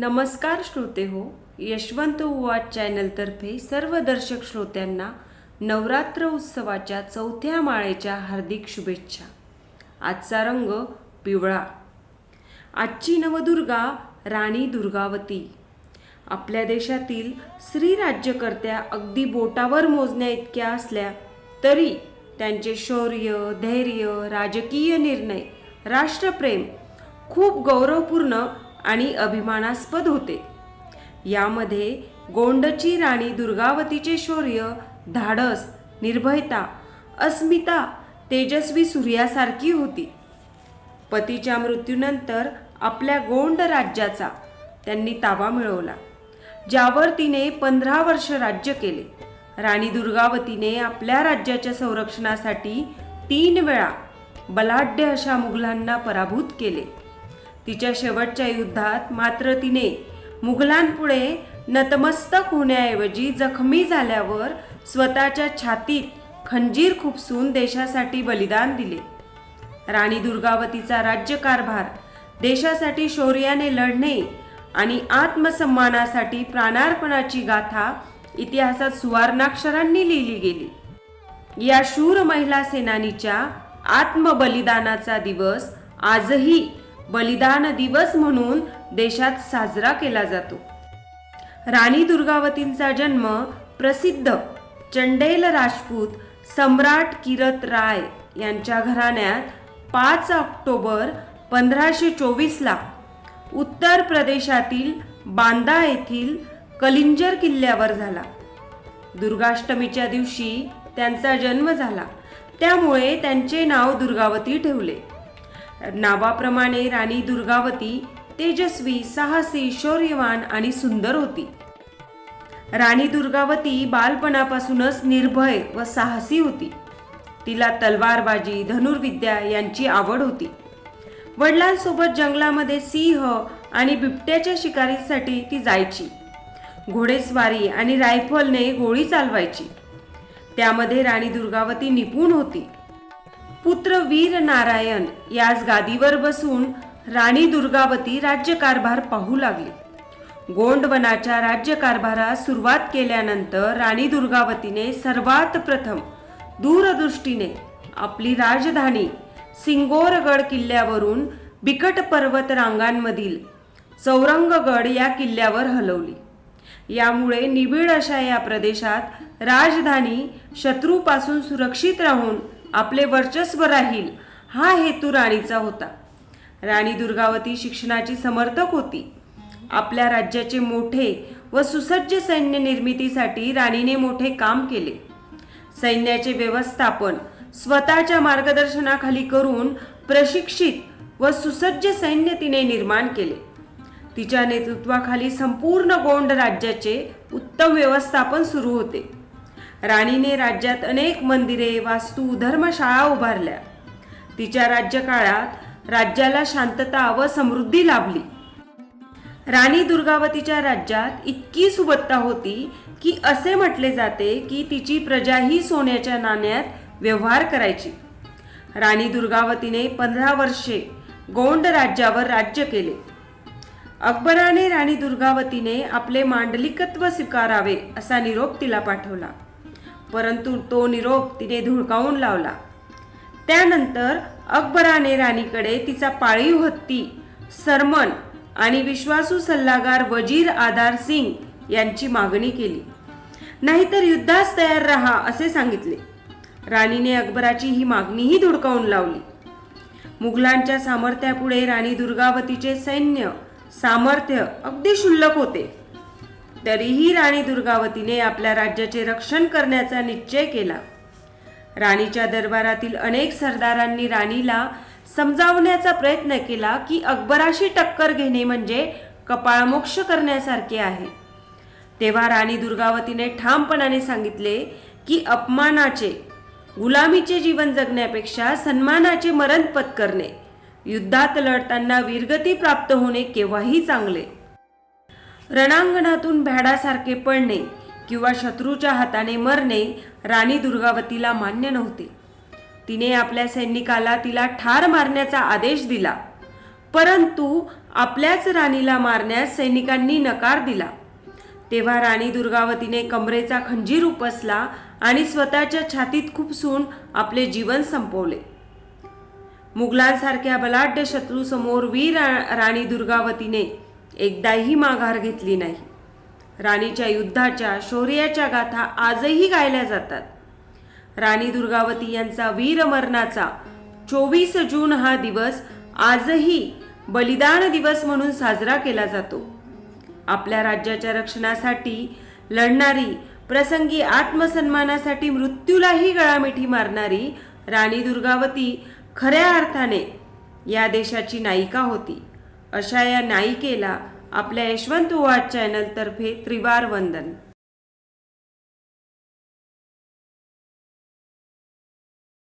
नमस्कार श्रोते हो यशवंत उवाच चॅनलतर्फे सर्व दर्शक श्रोत्यांना नवरात्र उत्सवाच्या चौथ्या माळेच्या हार्दिक शुभेच्छा. आजचा रंग पिवळा. आजची नवदुर्गा राणी दुर्गावती. आपल्या देशातील स्त्री राज्यकर्त्या अगदी बोटावर मोजण्या इतक्या असल्या तरी त्यांचे शौर्य धैर्य राजकीय निर्णय राष्ट्रप्रेम खूप गौरवपूर्ण आणि अभिमानास्पद होते. यामध्ये गोंडची राणी दुर्गावतीचे शौर्य धाडस निर्भयता अस्मिता तेजस्वी सूर्यासारखी होती. पतीच्या मृत्यूनंतर आपल्या गोंड राज्याचा त्यांनी ताबा मिळवला ज्यावर तिने पंधरा वर्ष राज्य केले. राणी दुर्गावतीने आपल्या राज्याच्या संरक्षणासाठी तीन वेळा बलाढ्य अशा मुघलांना पराभूत केले. तिच्या शेवटच्या युद्धात मात्र तिने मुघलांपुढे नतमस्तक होण्याऐवजी जखमी झाल्यावर स्वतःच्या छातीत खंजीर खुपसून देशासाठी बलिदान दिले. राणी दुर्गावतीचा राज्यकारभार देशासाठी शौर्याने लढणे आणि आत्मसन्मानासाठी प्राणार्पणाची गाथा इतिहासात सुवर्णाक्षरांनी लिहिली गेली. या शूर महिला सेनानीच्या आत्मबलिदानाचा दिवस आजही बलिदान दिवस म्हणून देशात साजरा केला जातो. राणी दुर्गावतींचा जन्म प्रसिद्ध चंडेल राजपूत सम्राट किरत राय यांच्या घराण्यात पाच ऑक्टोबर पंधराशे चोवीसला उत्तर प्रदेशातील बांदा येथील कलिंजर किल्ल्यावर झाला. दुर्गाष्टमीच्या दिवशी त्यांचा जन्म झाला. त्यामुळे त्यांचे नाव दुर्गावती ठेवले. नावाप्रमाणे राणी दुर्गावती तेजस्वी साहसी शौर्यवान आणि सुंदर होती. राणी दुर्गावती बालपणापासूनच निर्भय व साहसी होती. तिला तलवारबाजी धनुर्विद्या यांची आवड होती. वडिलांसोबत जंगलामध्ये सिंह आणि बिबट्याच्या शिकारीसाठी ती जायची. घोडेस्वारी आणि रायफलने गोळी चालवायची. त्यामध्ये राणी दुर्गावती निपुण होती. पुत्र वीर नारायण याच गादीवर बसून राणी दुर्गावती राज्यकारभार पाहू लागली. गोंडवनाच्या राज्यकारभारास सुरुवात केल्यानंतर राणी दुर्गावतीने सर्वात प्रथम दूरदृष्टीने आपली राजधानी सिंगोरगड किल्ल्यावरून बिकट पर्वत रांगांमधील चौरंगगड या किल्ल्यावर हलवली. यामुळे निबिड अशा या प्रदेशात राजधानी शत्रूपासून सुरक्षित राहून आपले वर्चस्व राहील हा हेतू राणीचा होता. राणी दुर्गावती शिक्षणाची समर्थक होती. आपल्या राज्याचे मोठे व सुसज्ज सैन्य निर्मितीसाठी राणीने मोठे काम केले. सैन्याचे व्यवस्थापन स्वतःच्या मार्गदर्शनाखाली करून प्रशिक्षित व सुसज्ज सैन्य तिने निर्माण केले. तिच्या नेतृत्वाखाली संपूर्ण गोंड राज्याचे उत्तम व्यवस्थापन सुरू होते. राणीने राज्यात अनेक मंदिरे वास्तू धर्मशाळा उभारल्या. तिच्या राज्यकाळात राज्याला शांतता व समृद्धी लाभली. राणी दुर्गावतीच्या राज्यात इतकी सुबत्ता होती की असे म्हटले जाते की तिची प्रजा ही सोन्याच्या नाण्यात व्यवहार करायची. राणी दुर्गावतीने पंधरा वर्षे गोंड राज्यावर राज्य केले. अकबराने राणी दुर्गावतीने आपले मांडलिकत्व स्वीकारावे असा निरोप तिला पाठवला. परंतु तो निरोप तिने धुळकावून लावला. त्यानंतर अकबराने राणीकडे तिचा पाळीव हत्ती सरमन आणि विश्वासू सल्लागार वजीर आधार सिंग यांची मागणी केली. नाहीतर युद्धास तयार राहा असे सांगितले. राणीने अकबराची ही मागणीही धुडकावून लावली. मुघलांच्या सामर्थ्यापुढे राणी दुर्गावतीचे सैन्य सामर्थ्य अगदी क्षुल्लक होते. तरीही राणी दुर्गावतीने आपल्या राज्याचे रक्षण करण्याचा निश्चय केला. राणीच्या दरबारातील अनेक सरदारांनी राणीला समजावण्याचा प्रयत्न केला की अकबराशी टक्कर घेणे म्हणजे कपाळमोक्ष करण्यासारखे आहे. तेव्हा राणी दुर्गावतीने ठामपणाने सांगितले की अपमानाचे गुलामीचे जीवन जगण्यापेक्षा सन्मानाचे मरण पत्करणे युद्धात लढताना वीरगती प्राप्त होणे केव्हाही चांगले. रणांगणातून भ्याडासारखे पडणे किंवा शत्रूच्या हाताने मरणे राणी दुर्गावतीला मान्य नव्हते. तिने आपल्या सैनिकाला तिला ठार मारण्याचा आदेश दिला. परंतु आपल्याच राणीला मारण्यास सैनिकांनी नकार दिला. तेव्हा राणी दुर्गावतीने कमरेचा खंजीर उपसला आणि स्वतःच्या छातीत खुपसून आपले जीवन संपवले. मुघलांसारख्या बलाढ्य शत्रूसमोर वीर रा- राणी दुर्गावतीने एकदाही माघार घेतली नाही. राणीच्या युद्धाच्या शौर्याच्या गाथा आजही गायल्या जातात. राणी दुर्गावती यांचा वीरमरणाचा चोवीस जून हा दिवस आजही बलिदान दिवस म्हणून साजरा केला जातो. आपल्या राज्याच्या रक्षणासाठी लढणारी प्रसंगी आत्मसन्मानासाठी मृत्यूलाही गळामिठी मारणारी राणी दुर्गावती खऱ्या अर्थाने या देशाची नायिका होती. अशा या नायिकेला आपल्या यशवंत वाट चॅनलतर्फे त्रिवार वंदन.